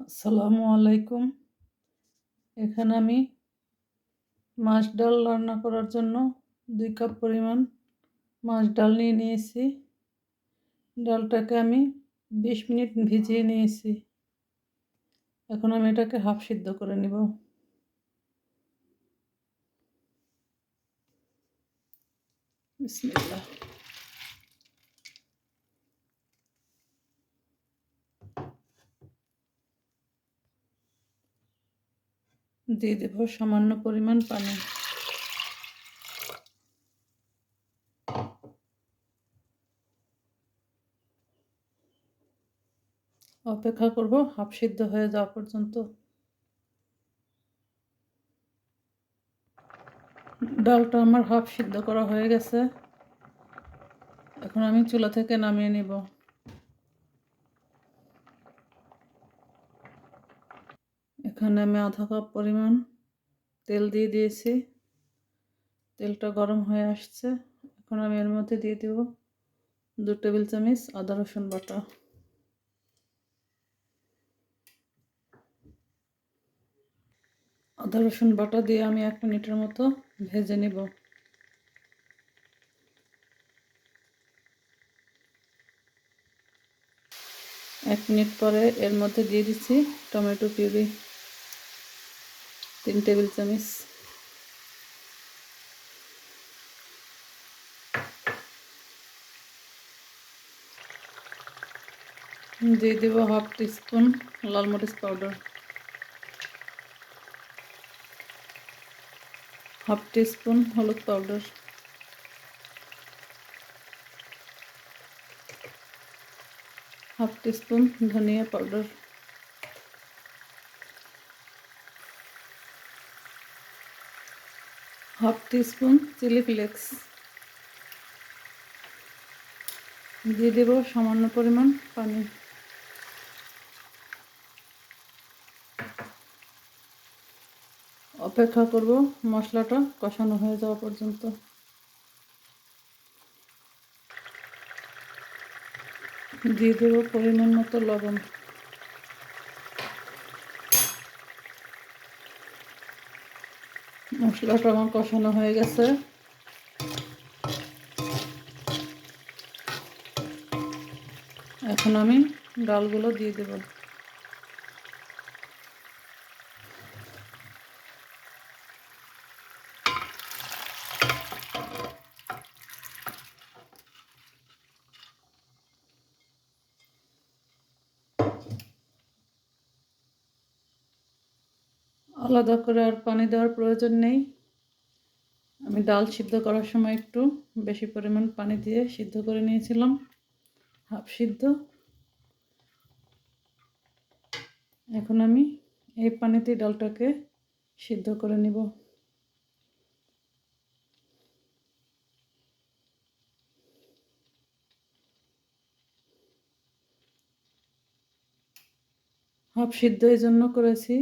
আসসালামু আলাইকুম। এখানে আমি মাছ ডাল রান্না করার জন্য দুই কাপ পরিমাণ মাছ ডাল নিয়ে নিয়েছি। ডালটাকে আমি বিশ মিনিট ভিজিয়ে নিয়েছি। এখন আমি এটাকে হাফ সিদ্ধ করে নিব। বিসমিল্লাহ। দিয়ে দেব সামান্য পরিমাণ পানি। অপেক্ষা করব হাফ সিদ্ধ হয়ে যাওয়া পর্যন্ত। ডালটা আমার হাফ সিদ্ধ করা হয়ে গেছে। এখন আমি চুলা থেকে নামিয়ে নিব। এখানে আমি আধা কাপ পরিমাণ তেল দিয়ে দিয়েছি। তেলটা গরম হয়ে আসছে। এখন আমি এর মধ্যে দিয়ে দেব দু টেবিল চামচ আদা রসুন বাটা। আদা রসুন বাটা দিয়ে আমি এক মিনিটের মতো ভেজে নিব। এক মিনিট পরে এর মধ্যে দিয়ে দিচ্ছি টমেটো পিউরি তিন টেবিল চামচ। দিয়ে দেব হাফ টিস্পুন লাল মরিচ পাউডার। হাফ টিস্পুন হলুদ পাউডার। হাফ টিস্পুন ধনিয়া powder. Half teaspoon chilli flakes. দিয়ে দেব সামান্য পরিমাণ পানি। অপেক্ষা করব মশলাটা কষানো হয়ে যাওয়া পর্যন্ত। দিয়ে দেবো পরিমাণ মতো লবণ। মশলাটা আমার কষানো হয়ে গেছে। এখন আমি ডালগুলো দিয়ে দেব। আলাদা করে আর পানি দেওয়ার প্রয়োজন নেই। আমি ডাল সিদ্ধ করার সময় একটু বেশি পরিমাণ পানি দিয়ে সিদ্ধ করে নিয়েছিলাম, হাফ সিদ্ধ। এখন আমি এই পানিতে ডালটাকে সিদ্ধ করে নিব। হাফ সিদ্ধ এই জন্য করেছি।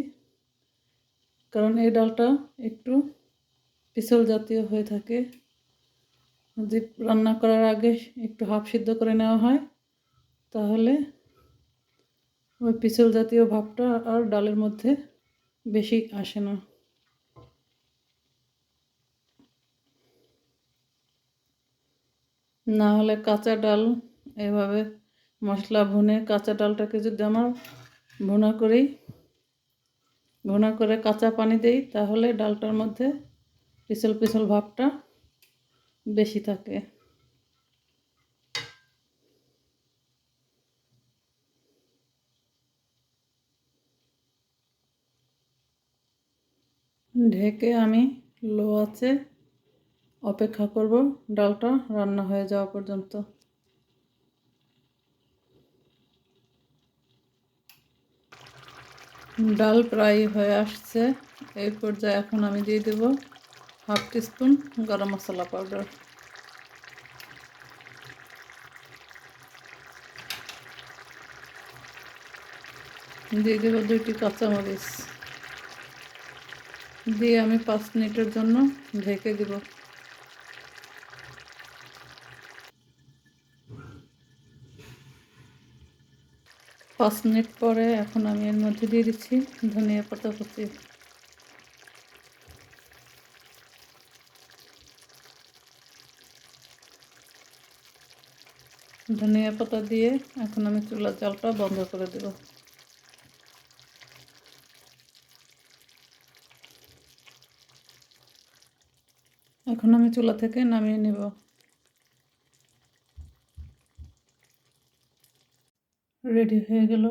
কারণ এই ডালটা একটু পিছল জাতীয় হয়ে থাকে। যদি রান্না করার আগে একটু হাফ সিদ্ধ করে নেওয়া হয়, তাহলে ওই পিছল জাতীয় ভাবটা আর ডালের মধ্যে বেশি আসে না। না হলে কাঁচা ডাল এভাবে মশলা ভুনে কাঁচা ডালটাকে যদি আমার ভুনা করেই ভুনা করে কাঁচা পানি দেই, তাহলে ডালটার মধ্যে পিছল পিছল ভাবটা বেশি থাকে। ঢেকে আমি লো আছে অপেক্ষা করব, ডালটা রান্না হয়ে যাওয়া পর্যন্ত। ডাল প্রায় হয়ে আসছে। এই পর্যায়ে এখন আমি দিয়ে দেব হাফ টিস্পুন গরম মশলা পাউডার। দিয়ে দেব দুইটি কাঁচামরিচ। দিয়ে আমি পাঁচ মিনিটের জন্য ঢেকে দেব। পাঁচ মিনিট পরে এখন আমি এর মধ্যে দিয়ে দিচ্ছি ধনিয়া পাতা কুচি। ধনিয়া পাতা দিয়ে এখন আমি চুলার জালটা বন্ধ করে দেব। এখন আমি চুলা থেকে নামিয়ে নেব। রেডি হয়ে গেল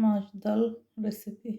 মাছ ডাল রেসিপি